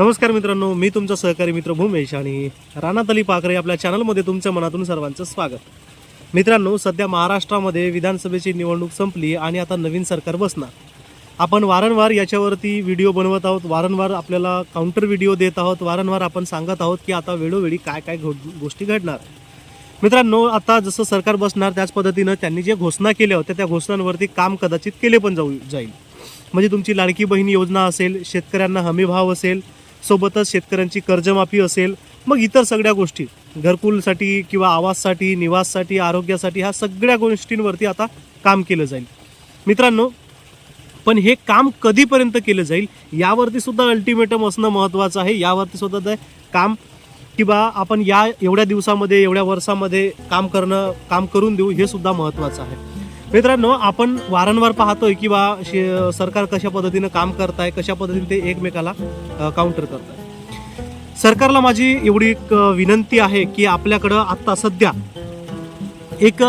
नमस्कार मित्रांनो मी तुमचा सहकारी मित्र भूमेश आणि राणातली पाखरे आपल्या चॅनलमध्ये तुमच्या मनातून सर्वांचं स्वागत. मित्रांनो सध्या महाराष्ट्रामध्ये विधानसभेची निवडणूक संपली आणि आता नवीन सरकार बसणार. आपण वारंवार याच्यावरती व्हिडिओ बनवत आहोत वारंवार आपल्याला काउंटर व्हिडिओ देत आहोत वारंवार आपण सांगत आहोत की आता वेळोवेळी काय काय घो गोष्टी घडणार. मित्रांनो आता जसं सरकार बसणार त्याच पद्धतीनं त्यांनी जे घोषणा केल्या होत्या त्या घोषणांवरती काम कदाचित केले पण जाऊ जाईल. म्हणजे तुमची लाडकी बहीण योजना असेल शेतकऱ्यांना हमीभाव असेल सोबतच शेतकऱ्यांची कर्जमाफी असेल मग इतर सगळ्या गोष्टी घरकुलसाठी किंवा आवाससाठी निवाससाठी आरोग्यासाठी ह्या सगळ्या गोष्टींवरती आता काम केलं जाईल. मित्रांनो पण हे काम कधीपर्यंत केलं जाईल यावरती सुद्धा अल्टिमेटम असणं महत्त्वाचं आहे. यावरती सुद्धा ते काम किंवा आपण या एवढ्या दिवसामध्ये एवढ्या वर्षामध्ये काम करणं काम करून देऊ हे सुद्धा महत्त्वाचं आहे. मित्रांनो आपण वारंवार पाहतोय की बा शे- सरकार कशा पद्धतीनं काम करत आहे कशा पद्धतीने ते एकमेकाला काउंटर करत आहे सरकारला माझी एवढी एक विनंती आहे की आपल्याकडं आत्ता सध्या एक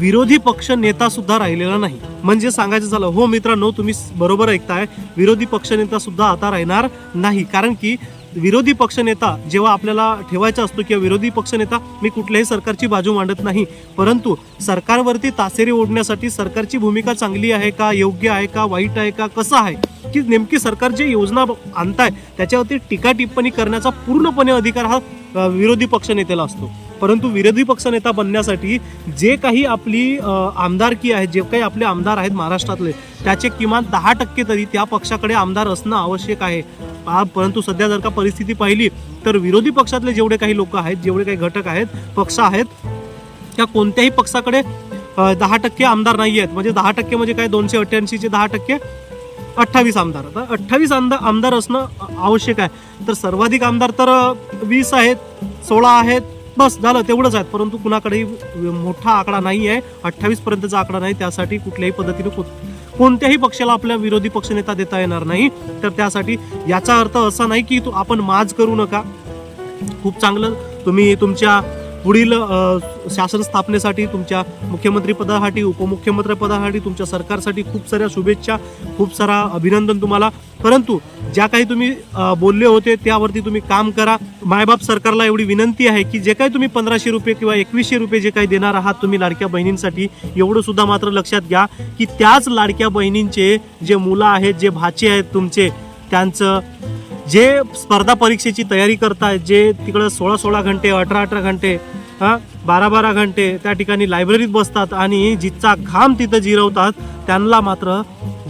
विरोधी पक्ष नेता सुद्धा राहिलेला नाही. म्हणजे सांगायचं झालं हो मित्रांनो तुम्ही बरोबर ऐकताय विरोधी पक्ष नेता सुद्धा आता राहणार नाही. कारण की विरोधी पक्षनेता जेव्हा आपल्याला ठेवायचा असतो किंवा विरोधी पक्षनेता मी कुठल्याही सरकारची बाजू मांडत नाही. परंतु सरकारवरती तासेरी ओढण्यासाठी सरकारची भूमिका चांगली आहे का योग्य आहे का वाईट आहे का कसं आहे की नेमकी सरकार जे योजना आणताय त्याच्यावरती टीका टिप्पणी करण्याचा पूर्णपणे अधिकार हा विरोधी पक्षनेत्याला असतो. परंतु विरोधी पक्षनेता बनण्यासाठी जे काही आपली आमदारकी आहे जे काही आपले आमदार आहेत महाराष्ट्रातले त्याचे किमान दहा टक्के तरी त्या पक्षाकडे आमदार असणं आवश्यक आहे. परंतु सध्या जर का परिस्थिती पाहिली तर विरोधी पक्षातले जेवढे काही लोक आहेत जेवढे काही घटक आहेत पक्ष आहेत त्या कोणत्याही पक्षाकडे दहा टक्के आमदार नाही आहेत. म्हणजे दहा टक्के म्हणजे काय? दोनशे अठ्ठ्याऐंशीचे दहा टक्के अठ्ठावीस आमदार. आता अठ्ठावीस आमदार आमदार असणं आवश्यक आहे. तर सर्वाधिक आमदार तर वीस आहेत सोळा आहेत बस झालं तेवढंच आहेत परंतु कुणाकडेही मोठा आकडा नाही आहे अठ्ठावीस पर्यंतचा आकडा नाही त्यासाठी कुठल्याही पद्धतीने कोणत्याही पक्षाला आपल्या विरोधी पक्षनेता देता येणार नाही. तर त्यासाठी याचा अर्थ असा नाही की तू आपण माज करू नका. खूप चांगलं तुम्ही तुमच्या पुढील शासन स्थापनेसाठी तुमच्या मुख्यमंत्री पदासाठी उपमुख्यमंत्री पदासाठी तुमच्या सरकारसाठी खूप साऱ्या शुभेच्छा खूप सारा अभिनंदन तुम्हाला. परंतु ज्या काही तुम्ही बोलले होते त्यावरती तुम्ही काम करा. मायबाप सरकारला एवढी विनंती आहे की जे काही तुम्ही पंधराशे रुपये किंवा एकवीसशे रुपये जे काही देणार आहात तुम्ही लाडक्या बहिणींसाठी एवढं सुद्धा मात्र लक्षात घ्या की त्याच लाडक्या बहिणींचे जे मुलं आहेत जे भाचे आहेत तुमचे त्यांचं जे स्पर्धा परीक्षेची तयारी करतायत जे तिकडं सोळा सोळा घंटे अठरा अठरा घंटे हां? बारा बारा घंटे त्या ठिकाणी लायब्ररीत बसतात आणि जिचा घाम तिथं जिरवतात त्यांना मात्र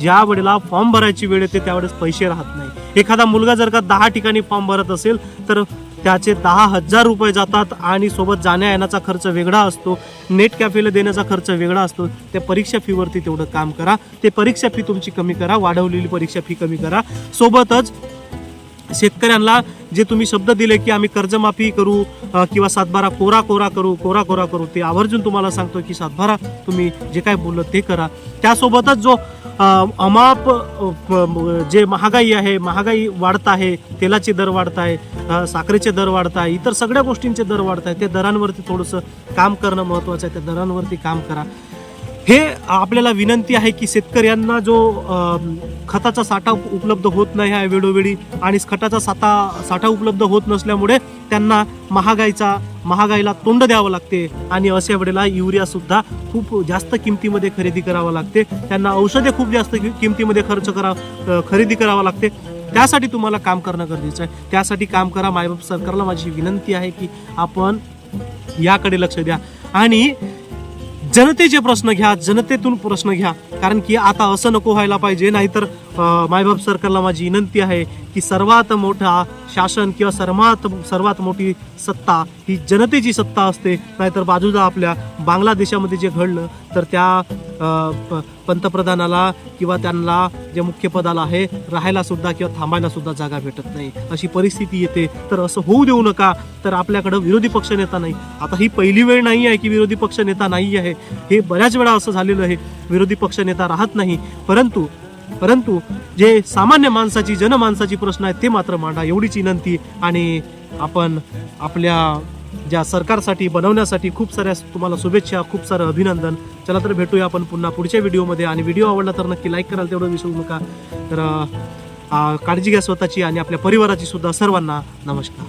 ज्या वेळेला फॉर्म भरायची वेळ येते त्यावेळेस पैसे राहत नाही. एखादा मुलगा जर का दहा ठिकाणी फॉर्म भरत असेल तर त्याचे दहा हजार रुपये जातात आणि सोबत जाण्या येण्याचा खर्च वेगळा असतो नेट कॅफेला देण्याचा खर्च वेगळा असतो. त्या परीक्षा फीवरती तेवढं काम करा. ते परीक्षा फी तुमची कमी करा वाढवलेली परीक्षा फी कमी करा. सोबतच शेतकऱ्यांना जे तुम्ही शब्द दिले की आम्ही कर्जमाफी करू किंवा सातबारा कोरा कोरा करू कोरा कोरा करू ते आवर्जून तुम्हाला सांगतो की सातबारा तुम्ही जे काय बोललं ते करा. त्यासोबतच जो अमाप जे महागाई आहे महागाई वाढत आहे तेलाचे दर वाढत आहे साखरेचे दर वाढत आहे इतर सगळ्या गोष्टींचे दर वाढत आहे त्या दरांवरती थोडंसं काम करणं महत्त्वाचं आहे त्या दरांवरती काम करा. हे आपल्याला विनंती आहे की शेतकऱ्यांना जो खताचा साठा उपलब्ध होत नाही आहे वेळोवेळी आणि खताचा साठा साठा उपलब्ध होत नसल्यामुळे त्यांना महागाईचा महागाईला तोंड द्यावं लागते आणि अशा वेळेला युरियासुद्धा खूप जास्त किमतीमध्ये खरेदी करावं लागते. त्यांना औषधे खूप जास्त कि- किमतीमध्ये खर्च करा खरेदी करावं लागते. त्यासाठी तुम्हाला काम करणं गरजेचं आहे. त्यासाठी काम करा. मायबाप सरकारला माझी विनंती आहे की आपण याकडे लक्ष द्या. आणि जनतेचे प्रश्न घ्या जनतेतून प्रश्न घ्या. कारण की आता असं नको व्हायला पाहिजे नाहीतर मायबाप सरकारला माझी विनंती आहे की सर्वात मोठा शासन किंवा सर्वात सर्वात मोठी सत्ता ही जनतेची सत्ता असते. नाहीतर बाजूला आपल्या बांगलादेशामध्ये जे घडलं तर त्या प- पंतप्रधानाला किंवा त्यांना जे मुख्य पदाला आहे राहायला सुद्धा किंवा थांबायला सुद्धा जागा भेटत नाही. अशी परिस्थिती येते. तर असं होऊ देऊ नका. तर आपल्याकडं विरोधी पक्ष नेता नाही. आता ही पहिली वेळ नाही आहे की विरोधी पक्ष नेता नाही आहे. हे बऱ्याच वेळा असं झालेलं आहे. विरोधी पक्ष नेता राहत नाही. परंतु परंतु जे सामान्य माणसाची जनमानसाची प्रश्न आहेत ते मात्र मांडा एवढीच विनंती. आणि आपण आपल्या ज्या सरकारसाठी बनवण्यासाठी खूप साऱ्या तुम्हाला शुभेच्छा खूप सारं अभिनंदन. चला तर भेटूया आपण पुन्हा पुढच्या व्हिडिओमध्ये. आणि व्हिडिओ आवडला तर नक्की लाईक कराल तेवढं विसरू नका. तर काळजी घ्या स्वतःची आणि आपल्या परिवाराची सुद्धा सर्वांना नमस्कार.